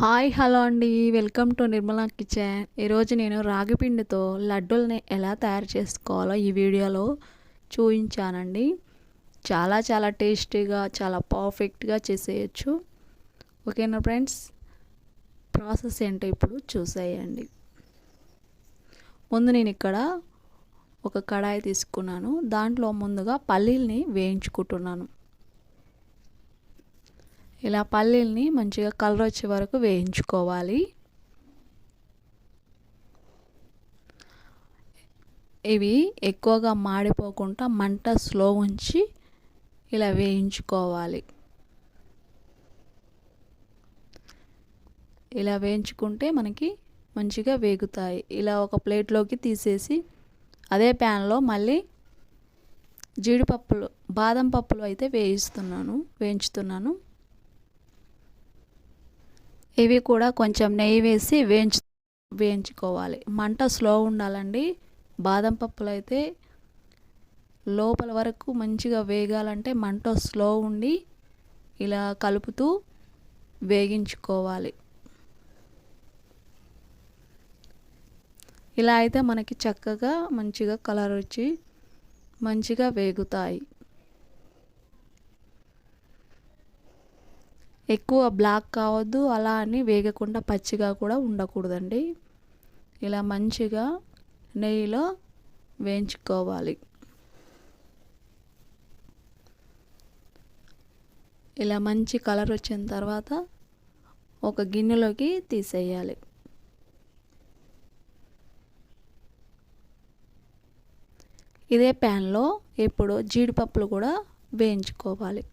Hi hello అండి. Welcome to Nirmala kitchen. ఈరోజు నేను రాగిపిండితో లడ్డూల్ని ఎలా తయారు చేసుకోవాలో ఈ వీడియోలో చూపించానండి చాలా చాలా టేస్టీగా చాలా పర్ఫెక్ట్గా చేసేయచ్చు. ఓకేనా ఫ్రెండ్స్? ప్రాసెస్ ఏంటో ఇప్పుడు చూసేయండి. ముందు నేను ఇక్కడ ఒక కడాయి తీసుకున్నాను. దాంట్లో ముందుగా పల్లీల్ని వేయించుకుంటున్నాను. ఇలా పల్లీల్ని మంచిగా కలర్ వచ్చే వరకు వేయించుకోవాలి. ఇవి ఎక్కువగా మాడిపోకుండా మంట స్లో ఉంచి ఇలా వేయించుకోవాలి. ఇలా వేయించుకుంటే మనకి మంచిగా వేగుతాయి. ఇలా ఒక ప్లేట్లోకి తీసేసి అదే ప్యాన్లో మళ్ళీ జీడిపప్పులు బాదం పప్పులు అయితే వేయిస్తున్నాను వేయించుతున్నాను. ఇవి కూడా కొంచెం నెయ్యి వేసి వేయించు వేయించుకోవాలి. మంట స్లో ఉండాలండి. బాదం పప్పులు అయితే లోపల వరకు మంచిగా వేగాలంటే మంట స్లో ఉండి ఇలా కలుపుతూ వేగించుకోవాలి. ఇలా అయితే మనకి చక్కగా మంచిగా కలర్ వచ్చి మంచిగా వేగుతాయి. ఎక్కువ బ్లాక్ కావద్దు అలా అని వేగకుండా పచ్చిగా కూడా ఉండకూడదండి. ఇలా మంచిగా నెయ్యిలో వేయించుకోవాలి. ఇలా మంచి కలర్ వచ్చిన తర్వాత ఒక గిన్నెలోకి తీసేయాలి. ఇదే ప్యాన్లో ఇప్పుడు జీడిపప్పులు కూడా వేయించుకోవాలి.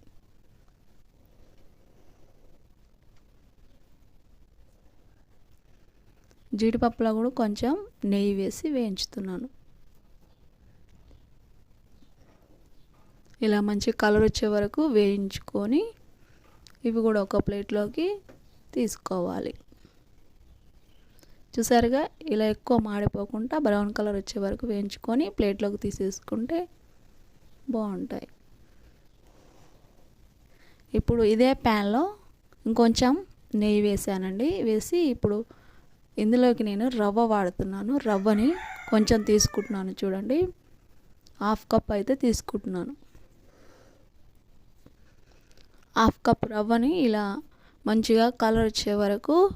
జీడిపప్పులో కూడా కొంచెం నెయ్యి వేసి వేయించుతున్నాను. ఇలా మంచి కలర్ వచ్చే వరకు వేయించుకొని ఇవి కూడా ఒక ప్లేట్లోకి తీసుకోవాలి. చూసారుగా? ఇలా ఎక్కువ మాడిపోకుండా బ్రౌన్ కలర్ వచ్చే వరకు వేయించుకొని ప్లేట్లోకి తీసేసుకుంటే బాగుంటాయి. ఇప్పుడు ఇదే ప్యాన్లో ఇంకొంచెం నెయ్యి వేసానండి. వేసి ఇప్పుడు ఇందులోకి నేను రవ్వ వాడుతున్నాను. రవ్వని కొంచెం తీసుకుంటున్నాను చూడండి. హాఫ్ కప్ అయితే తీసుకుంటున్నాను. హాఫ్ కప్ రవ్వని ఇలా మంచిగా కలర్ వచ్చే వరకు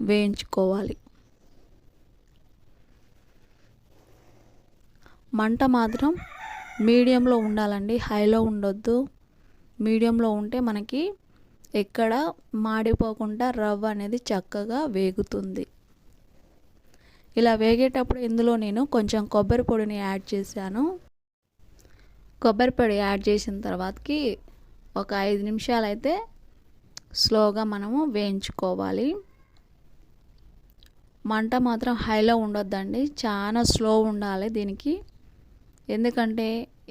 వేయించుకోవాలి. మంట మాత్రం మీడియంలో ఉండాలండి. హైలో ఉండొద్దు. మీడియంలో ఉంటే మనకి ఎక్కడ మాడిపోకుండా రవ్వ అనేది చక్కగా వేగుతుంది. ఇలా వేగేటప్పుడు ఇందులో నేను కొంచెం కొబ్బరి పొడిని యాడ్ చేశాను. కొబ్బరి పొడి యాడ్ చేసిన తర్వాతకి ఒక ఐదు నిమిషాలు అయితే స్లోగా మనము వేయించుకోవాలి. మంట మాత్రం హైలో ఉండొద్దండి చాలా స్లో ఉండాలి దీనికి. ఎందుకంటే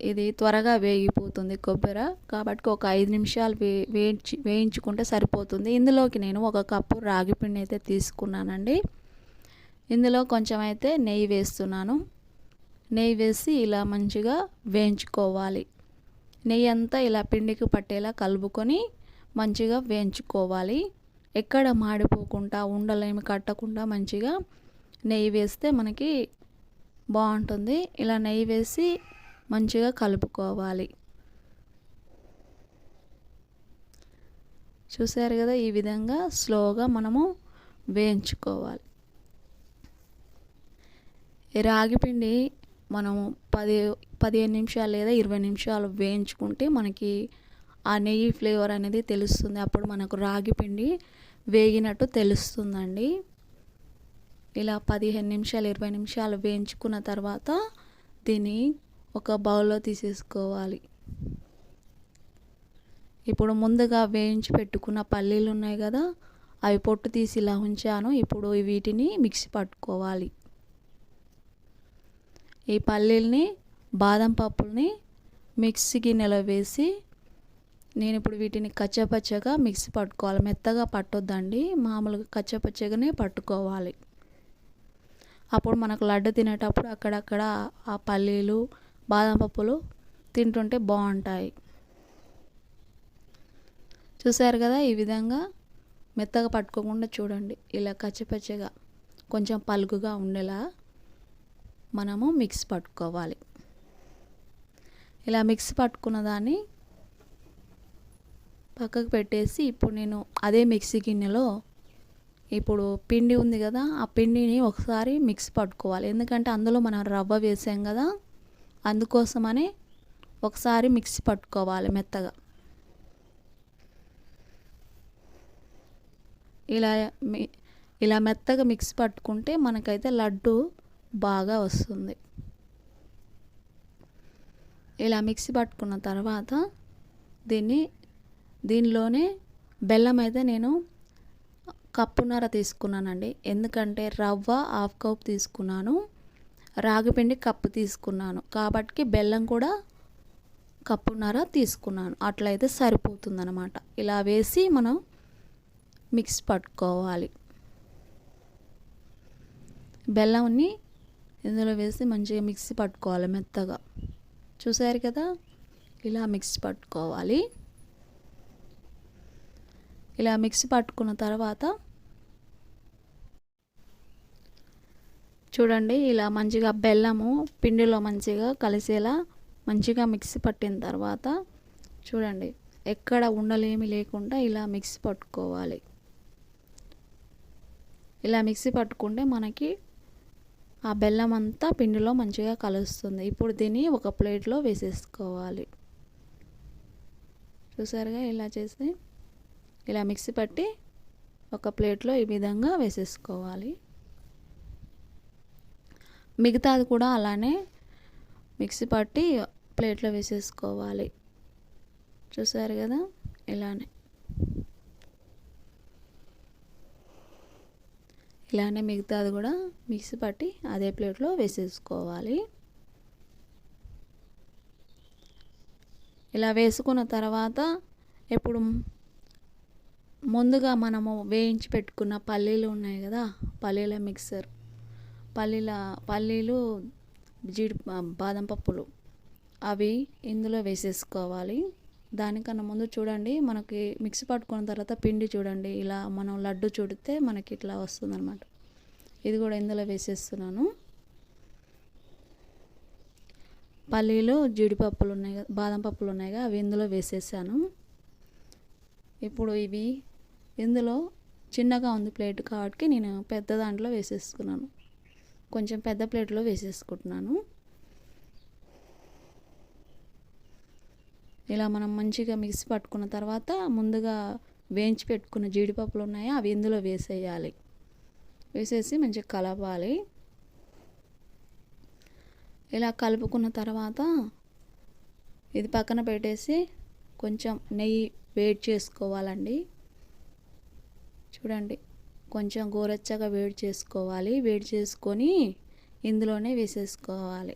ఇది త్వరగా వేగిపోతుంది కొబ్బరి కాబట్టి ఒక ఐదు నిమిషాలు వే వేయించి వేయించుకుంటే సరిపోతుంది. ఇందులోకి నేను ఒక కప్పు రాగి పిండి అయితే తీసుకున్నానండి. ఇందులో కొంచెం అయితే నెయ్యి వేస్తున్నాను. నెయ్యి వేసి ఇలా మంచిగా వేయించుకోవాలి. నెయ్యి అంతా ఇలా పిండికి పట్టేలా కలుపుకొని మంచిగా వేయించుకోవాలి. ఎక్కడ మాడిపోకుండా ఉండలేమి కట్టకుండా మంచిగా నెయ్యి వేస్తే మనకి బాగుంటుంది. ఇలా నెయ్యి వేసి మంచిగా కలుపుకోవాలి. చూసారు కదా ఈ విధంగా స్లోగా మనము వేయించుకోవాలి. రాగి పిండి పది పదిహేను నిమిషాలు లేదా ఇరవై నిమిషాలు వేయించుకుంటే మనకి ఆ నెయ్యి ఫ్లేవర్ అనేది తెలుస్తుంది. అప్పుడు మనకు రాగి పిండి వేగినట్టు తెలుస్తుందండి. ఇలా పదిహేను నిమిషాలు ఇరవై నిమిషాలు వేయించుకున్న తర్వాత దీన్ని ఒక బౌల్లో తీసేసుకోవాలి. ఇప్పుడు ముందుగా వేయించి పెట్టుకున్న పల్లీలు ఉన్నాయి కదా అవి పొట్టు తీసి ఇలా ఉంచాను. ఇప్పుడు వీటిని మిక్సీ పట్టుకోవాలి. ఈ పల్లీల్ని బాదం పప్పుల్ని మిక్సీ గిన్నెలో వేసి నేను ఇప్పుడు వీటిని కచ్చపచ్చగా మిక్సీ పట్టుకోవాలి. మెత్తగా పట్టొద్దండి. మామూలుగా కచ్చపచ్చగానే పట్టుకోవాలి. అప్పుడు మనకు లడ్డు తినేటప్పుడు అక్కడక్కడ ఆ పల్లీలు బాదం పప్పులు తింటుంటే బాగుంటాయి. చూసారు కదా? ఈ విధంగా మెత్తగా పట్టుకోకుండా చూడండి. ఇలా కచ్చపచ్చగా కొంచెం పలుకుగా ఉండేలా మనము మిక్స్ పట్టుకోవాలి. ఇలా మిక్స్ పట్టుకున్న దాన్ని పక్కకు పెట్టేసి ఇప్పుడు నేను అదే మిక్సీ గిన్నెలో ఇప్పుడు పిండి ఉంది కదా ఆ పిండిని ఒకసారి మిక్స్ పట్టుకోవాలి. ఎందుకంటే అందులో మనం రవ్వ వేసాం కదా అందుకోసమని ఒకసారి మిక్సీ పట్టుకోవాలి మెత్తగా. ఇలా ఇలా మెత్తగా మిక్స్ పట్టుకుంటే మనకైతే లడ్డు బాగా వస్తుంది. ఇలా మిక్సీ పట్టుకున్న తర్వాత దీన్ని దీనిలోనే బెల్లం అయితే నేను కప్పున్నర తీసుకున్నానండి. ఎందుకంటే రవ్వ హాఫ్ కప్ తీసుకున్నాను. రాగిపిండి కప్పు తీసుకున్నాను. కాబట్టి బెల్లం కూడా కప్పున్నర తీసుకున్నాను. అట్లయితే సరిపోతుందన్నమాట. ఇలా వేసి మనం మిక్స్ పట్టుకోవాలి. బెల్లంని ఇందులో వేసి మంచిగా మిక్సీ పట్టుకోవాలి మెత్తగా. చూసారు కదా? ఇలా మిక్స్ పట్టుకోవాలి. ఇలా మిక్సీ పట్టుకున్న తర్వాత చూడండి ఇలా మంచిగా బెల్లము పిండిలో మంచిగా కలిసేలా మంచిగా మిక్సీ పట్టిన తర్వాత చూడండి ఎక్కడ ఉండలేమి లేకుండా ఇలా మిక్సీ పట్టుకోవాలి. ఇలా మిక్సీ పట్టుకుంటే మనకి ఆ బెల్లం అంతా పిండిలో మంచిగా కలుస్తుంది. ఇప్పుడు దీన్ని ఒక ప్లేట్లో వేసేసుకోవాలి. చూసారుగా ఇలా చేసి ఇలా మిక్సీ పట్టి ఒక ప్లేట్లో ఈ విధంగా వేసేసుకోవాలి. మిగతాది కూడా అలానే మిక్సీ పట్టి ప్లేట్లో వేసేసుకోవాలి. చూసారు కదా? ఇలానే. ఇలానే మిగతాది కూడా మిక్సీ పట్టి అదే ప్లేట్లో వేసేసుకోవాలి. ఇలా వేసుకున్న తర్వాత ఇప్పుడు ముందుగా మనము వేయించి పెట్టుకున్న పల్లీలు ఉన్నాయి కదా పల్లీల మిక్సర్ పల్లీల పల్లీలు జీడి బాదం పప్పులు అవి ఇందులో వేసేసుకోవాలి. దానికన్నా ముందు చూడండి మనకి మిక్సీ పట్టుకున్న తర్వాత పిండి చూడండి ఇలా మనం లడ్డు చూడితే మనకి ఇట్లా వస్తుందన్నమాట. ఇది కూడా ఇందులో వేసేస్తున్నాను. పల్లీలు జీడిపప్పులు ఉన్నాయి కదా బాదం పప్పులు ఉన్నాయి కదా అవి ఇందులో వేసేసాను. ఇప్పుడు ఇవి ఇందులో చిన్నగా ఉంది ప్లేట్ కాబట్టి నేను పెద్ద దాంట్లో వేసేసుకున్నాను. కొంచెం పెద్ద ప్లేట్లో వేసేసుకుంటున్నాను. ఇలా మనం మంచిగా మిక్సీ పట్టుకున్న తర్వాత ముందుగా వేయించి పెట్టుకున్న జీడిపప్పులు ఉన్నాయో అవి ఇందులో వేసేయాలి. వేసేసి మంచిగా కలపాలి. ఇలా కలుపుకున్న తర్వాత ఇది పక్కన పెట్టేసి కొంచెం నెయ్యి వేడి చేసుకోవాలండి. చూడండి కొంచెం గోరచ్చగా వేడి చేసుకోవాలి. వేడి చేసుకొని ఇందులోనే వేసేసుకోవాలి.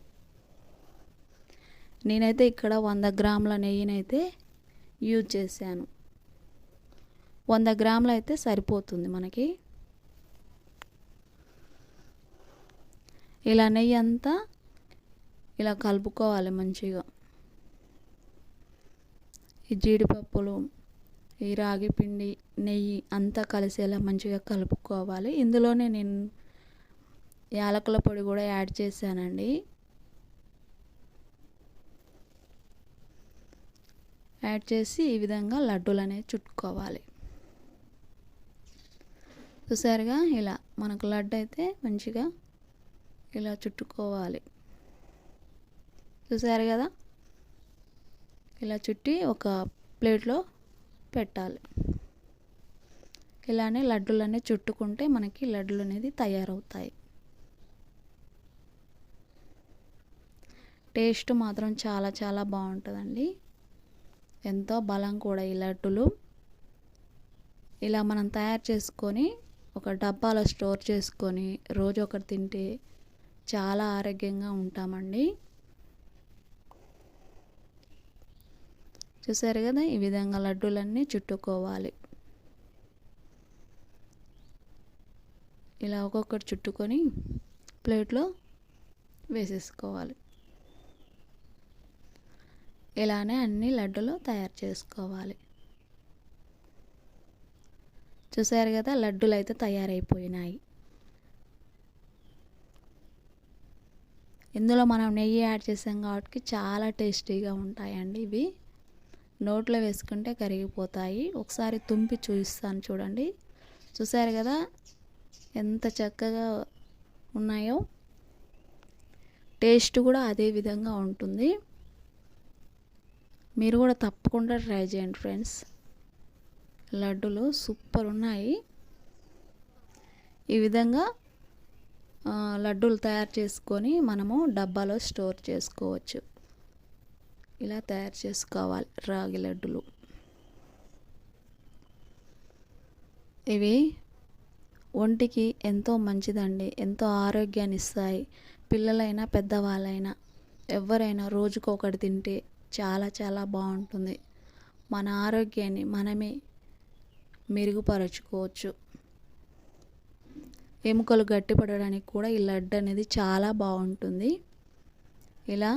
నేనైతే ఇక్కడ వంద గ్రాముల నెయ్యినైతే యూజ్ చేశాను. వంద గ్రాములు అయితే సరిపోతుంది మనకి. ఇలా నెయ్యి అంతా ఇలా కలుపుకోవాలి మంచిగా. ఈ జీడిపప్పులు ఈ రాగి పిండి నెయ్యి అంతా కలిసేలా మంచిగా కలుపుకోవాలి. ఇందులోనే నేను యాలకుల పొడి కూడా యాడ్ చేశానండి. యాడ్ చేసి ఈ విధంగా లడ్డూలు అనేవి చుట్టుకోవాలి. చూసారుగా? ఇలా మనకు లడ్డు అయితే మంచిగా ఇలా చుట్టుకోవాలి. చూసారు కదా? ఇలా చుట్టి ఒక ప్లేట్లో పెట్టాలి. ఇలానే లడ్డూలనే చుట్టుకుంటే మనకి లడ్డులు అనేది తయారవుతాయి. టేస్ట్ మాత్రం చాలా చాలా బాగుంటుందండి. ఎంతో బలం కూడా ఈ లడ్డులు. ఇలా మనం తయారు చేసుకొని ఒక డబ్బాలో స్టోర్ చేసుకొని రోజు ఒకటి తింటే చాలా ఆరోగ్యంగా ఉంటామండి. చూసారు కదా ఈ విధంగా లడ్డూలన్నీ చుట్టుకోవాలి. ఇలా ఒక్కొక్కటి చుట్టుకొని ప్లేట్లో వేసేసుకోవాలి. ఇలానే అన్ని లడ్డులు తయారు చేసుకోవాలి. చూసారు కదా లడ్డూలు అయితే తయారైపోయినాయి. ఇందులో మనం నెయ్యి యాడ్ చేసాం కాబట్టి చాలా టేస్టీగా ఉంటాయండి ఇవి. నోట్లో వేసుకుంటే కరిగిపోతాయి. ఒకసారి తుంపి చూపిస్తాను చూడండి. చూసారు కదా ఎంత చక్కగా ఉన్నాయో. టేస్ట్ కూడా అదే విధంగా ఉంటుంది. మీరు కూడా తప్పకుండా ట్రై చేయండి ఫ్రెండ్స్. లడ్డూలు సూపర్ ఉన్నాయి. ఈ విధంగా లడ్డూలు తయారు చేసుకొని మనము డబ్బాలో స్టోర్ చేసుకోవచ్చు. ఇలా తయారు చేసుకోవాలి రాగి లడ్డులు. ఇవి ఒంటికి ఎంతో మంచిదండి. ఎంతో ఆరోగ్యాన్ని ఇస్తాయి. పిల్లలైనా పెద్దవాళ్ళైనా ఎవరైనా రోజుకొకటి తింటే చాలా చాలా బాగుంటుంది. మన ఆరోగ్యాన్ని మనమే మెరుగుపరచుకోవచ్చు. ఎముకలు గట్టిపడడానికి కూడా ఈ లడ్డు అనేది చాలా బాగుంటుంది. ఇలా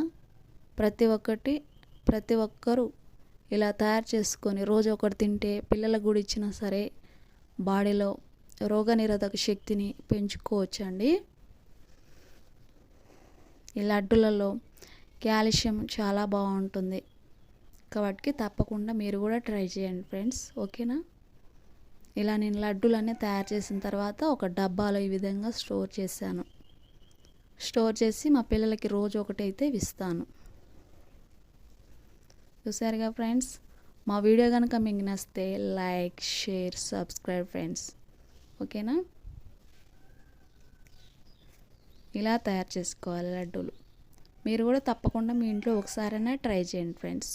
ప్రతి ఒక్కటి ప్రతి ఒక్కరూ ఇలా తయారు చేసుకొని రోజు ఒకటి తింటే పిల్లలకు కూడా ఇచ్చినా సరే బాడీలో రోగనిరోధక శక్తిని పెంచుకోవచ్చండి. ఈ లడ్డులలో కాల్షియం చాలా బాగుంటుంది. కాబట్టి తప్పకుండా మీరు కూడా ట్రై చేయండి ఫ్రెండ్స్. ఓకేనా? ఇలా నేను లడ్డూలన్నీ తయారు చేసిన తర్వాత ఒక డబ్బాలో ఈ విధంగా స్టోర్ చేశాను. స్టోర్ చేసి మా పిల్లలకి రోజు ఒకటైతే ఇస్తాను. చూసారుగా ఫ్రెండ్స్? మా వీడియో కనుక మీకు నచ్చితే లైక్ షేర్ సబ్స్క్రైబ్ ఫ్రెండ్స్. ఓకేనా? ఇలా తయారు చేసుకోవాలి లడ్డూలు. మీరు కూడా తప్పకుండా మీ ఇంట్లో ఒకసారైనా ట్రై చేయండి ఫ్రెండ్స్.